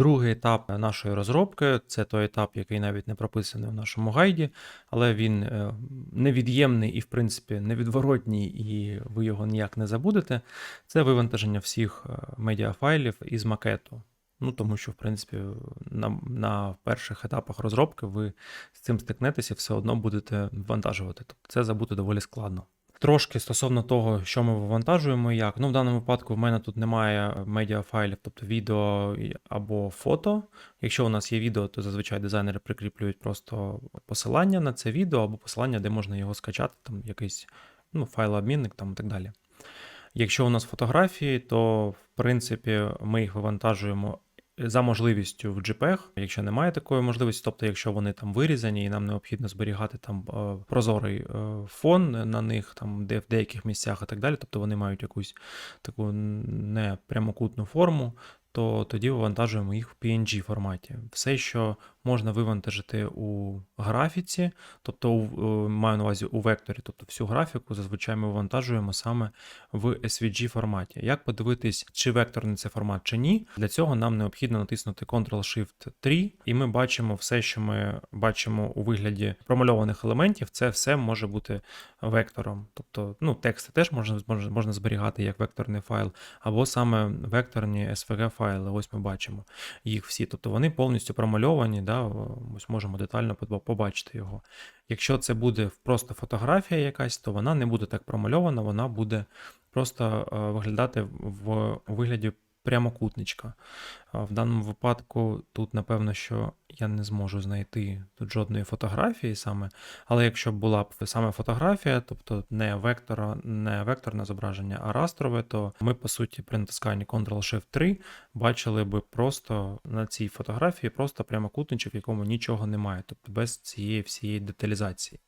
Другий етап нашої розробки це той етап, який навіть не прописаний в нашому гайді, але він е, невід'ємний і, в принципі, невідворотній, і ви його ніяк не забудете. Це вивантаження всіх е, медіафайлів із макету. Ну, тому що, в принципі, на, на перших етапах розробки ви з цим стикнетеся і все одно будете вантажувати. Тобто це забути доволі складно. Трошки стосовно того, що ми вивантажуємо і як. Ну, в даному випадку в мене тут немає медіафайлів, тобто відео або фото. Якщо у нас є відео, то зазвичай дизайнери прикріплюють просто посилання на це відео або посилання, де можна його скачати, там якийсь ну, файлообмінник там і так далі. Якщо у нас фотографії, то в принципі ми їх вивантажуємо за можливістю в JPEG, якщо немає такої можливості, тобто якщо вони там вирізані і нам необхідно зберігати там е, прозорий е, фон на них, там де в деяких місцях і так далі, тобто вони мають якусь таку не прямокутну форму, то тоді вивантажуємо їх в PNG форматі. Все, що можна вивантажити у графіці, тобто е, маю на увазі у векторі, тобто всю графіку, зазвичай ми вивантажуємо саме в SVG форматі. Як подивитись, чи векторний це формат, чи ні? Для цього нам необхідно натиснути Ctrl-Shift-3, і ми бачимо все, що ми бачимо у вигляді промальованих елементів. Це все може бути вектором. Тобто, ну, тексти теж можна, можна зберігати як векторний файл, або саме векторні SVG файли. Ось ми бачимо їх всі. Тобто вони повністю промальовані, да, ось можемо детально побачити його. Якщо це буде просто фотографія якась, то вона не буде так промальована, вона буде просто е, виглядати в вигляді прямокутничка. В даному випадку тут, напевно, що я не зможу знайти тут жодної фотографії саме, але якщо була б саме фотографія, тобто не вектора, не векторне зображення, а растрове, то ми, по суті, при натисканні Ctrl-Shift-3 бачили би просто на цій фотографії просто прямокутничок, в якому нічого немає, тобто без цієї всієї деталізації.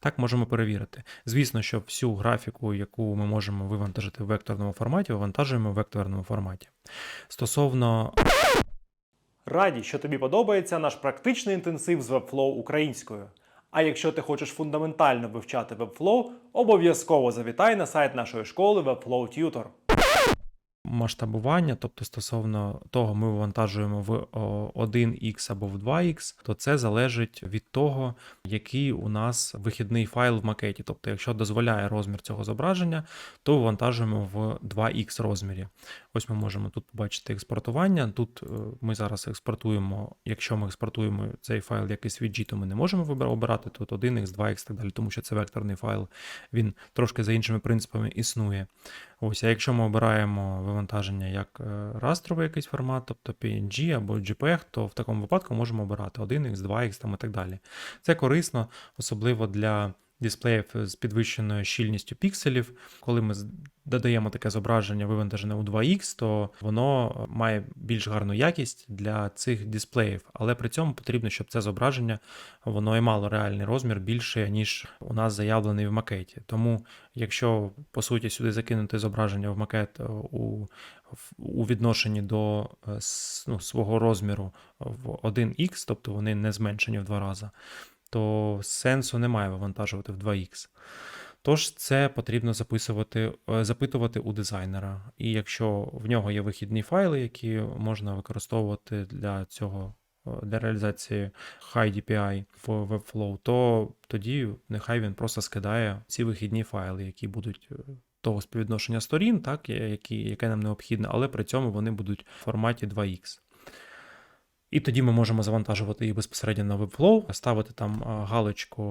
Так можемо перевірити. Звісно, що всю графіку, яку ми можемо вивантажити в векторному форматі, вивантажуємо в векторному форматі. Стосовно Раді, що тобі подобається наш практичний інтенсив з Webflow українською. А якщо ти хочеш фундаментально вивчати Webflow, обов'язково завітай на сайт нашої школи Webflow Tutor. Масштабування, тобто стосовно того, ми вивантажуємо в 1x або в 2x, то це залежить від того, який у нас вихідний файл в макеті. Тобто, якщо дозволяє розмір цього зображення, то вивантажуємо в 2x розмірі. Ось ми можемо тут побачити експортування. Тут е, ми зараз експортуємо, якщо ми експортуємо цей файл як SVG, то ми не можемо обирати тут 1x, 2x і так далі, тому що це векторний файл, він трошки за іншими принципами існує. Ось, а якщо ми обираємо вивантаження як е, растровий якийсь формат, тобто PNG або JPEG, то в такому випадку можемо обирати 1x, 2x там і так далі. Це корисно, особливо для дисплеїв з підвищеною щільністю пікселів. Коли ми додаємо таке зображення вивантажене у 2x, то воно е, має більш гарну якість для цих дисплеїв, але при цьому потрібно, щоб це зображення воно і мало реальний розмір більше, ніж у нас заявлений в макеті. Тому, якщо по суті сюди закинути зображення в макет е, у, у відношенні до е, ну, свого розміру в 1х, тобто вони не зменшені в два рази, то сенсу немає вивантажувати в 2х. Тож це потрібно записувати, е, запитувати у дизайнера. І якщо в нього є вихідні файли, які можна використовувати для цього е, для реалізації High DPI в Webflow, то тоді нехай він просто скидає ці вихідні файли, які будуть е, того співвідношення сторін, так, які, яке нам необхідно, але при цьому вони будуть в форматі 2х. І тоді ми можемо завантажувати їх безпосередньо на Webflow, ставити там галочку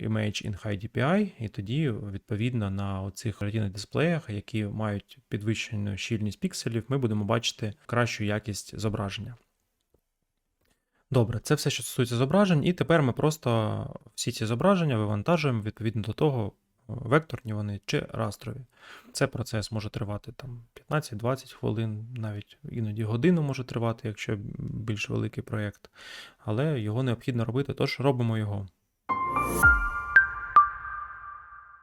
Image in High DPI, і тоді, відповідно, на оцих retina дисплеях, які мають підвищену щільність пікселів, ми будемо бачити кращу якість зображення. Добре, це все, що стосується зображень, і тепер ми просто всі ці зображення вивантажуємо відповідно до того, векторні вони чи растрові. Це процес може тривати там 15-20 хвилин, навіть іноді годину може тривати, якщо більш великий проєкт, але його необхідно робити, тож робимо його.